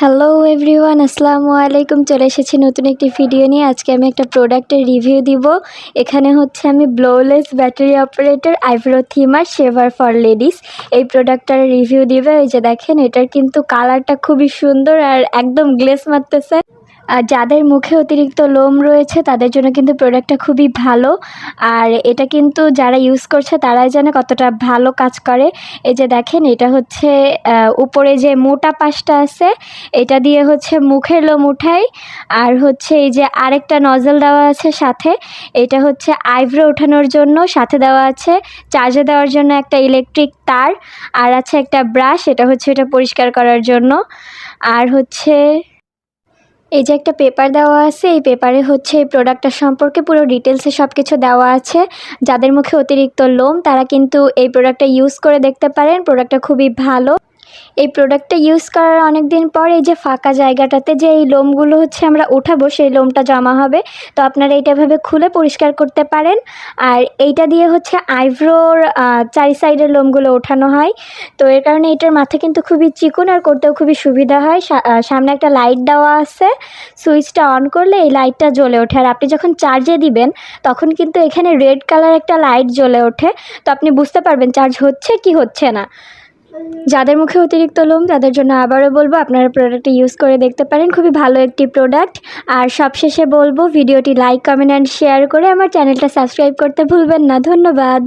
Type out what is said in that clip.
Hello everyone আসসালামু আলাইকুম চলে এসেছি নতুন একটি ভিডিও নিয়ে। আজকে আমি একটা প্রোডাক্টের রিভিউ দিব। এখানে হচ্ছে আমি bladeless battery operator eyebrow trimmer shaver for ladies এই প্রোডাক্টটার রিভিউ দিবে। ওই যে দেখেন, এটার কিন্তু কালারটা খুবই সুন্দর আর একদম গ্লেস মারতেছে। যাদের মুখে অতিরিক্ত লোম রয়েছে, তাদের জন্য কিন্তু প্রোডাক্টটা খুবই ভালো। আর এটা কিন্তু যারা ইউজ করছে, তারাই জানে কতটা ভালো কাজ করে। এই যে দেখেন, এটা হচ্ছে উপরে যে মোটা পাশটা আছে, এটা দিয়ে হচ্ছে মুখের লোম উঠাই। আর হচ্ছে এই যে আরেকটা নজল দেওয়া আছে সাথে, এটা হচ্ছে আইব্রো ওঠানোর জন্য। সাথে দেওয়া আছে চার্জে দেওয়ার জন্য একটা ইলেকট্রিক তার। আর আছে একটা ব্রাশ এটা হচ্ছে এটা পরিষ্কার করার জন্য। আর হচ্ছে এই যে একটা পেপার দেওয়া আছে, এই পেপারে হচ্ছে এই প্রোডাক্টটার সম্পর্কে পুরো ডিটেলসে সব কিছু দেওয়া আছে। যাদের মুখে অতিরিক্ত লোম, তারা কিন্তু এই প্রোডাক্টটা ইউজ করে দেখতে পারেন। প্রোডাক্টটা খুবই ভালো। এই প্রোডাক্টটা ইউজ করার অনেক দিন পর এই যে ফাঁকা জায়গাটাতে যে এই লোমগুলো হচ্ছে আমরা উঠাবো, সেই লোমটা জমা হবে। তো আপনারা এইটা ভাবে খুলে পরিষ্কার করতে পারেন। আর এইটা দিয়ে হচ্ছে আইব্রোর চারি সাইডের লোমগুলো ওঠানো হয়। তো এর কারণে এটার মাথা কিন্তু খুবই চিকন আর করতেও খুবই সুবিধা হয়। সামনে একটা লাইট দেওয়া আছে। সুইচটা অন করলে এই লাইটটা জ্বলে ওঠে। আর আপনি যখন চার্জে দিবেন, তখন কিন্তু এখানে রেড কালার একটা লাইট জ্বলে ওঠে। তো আপনি বুঝতে পারবেন চার্জ হচ্ছে কি হচ্ছে না। যাদের মুখে অতিরিক্ত লোম, তাদের জন্য আবারও বলব, আপনারা প্রোডাক্টটি ইউজ করে দেখতে পারেন। খুবই ভালো একটি প্রোডাক্ট আর সবশেষে বলব, ভিডিওটি লাইক কমেন্ট অ্যান্ড শেয়ার করে আমার চ্যানেলটা সাবস্ক্রাইব করতে ভুলবেন না। ধন্যবাদ।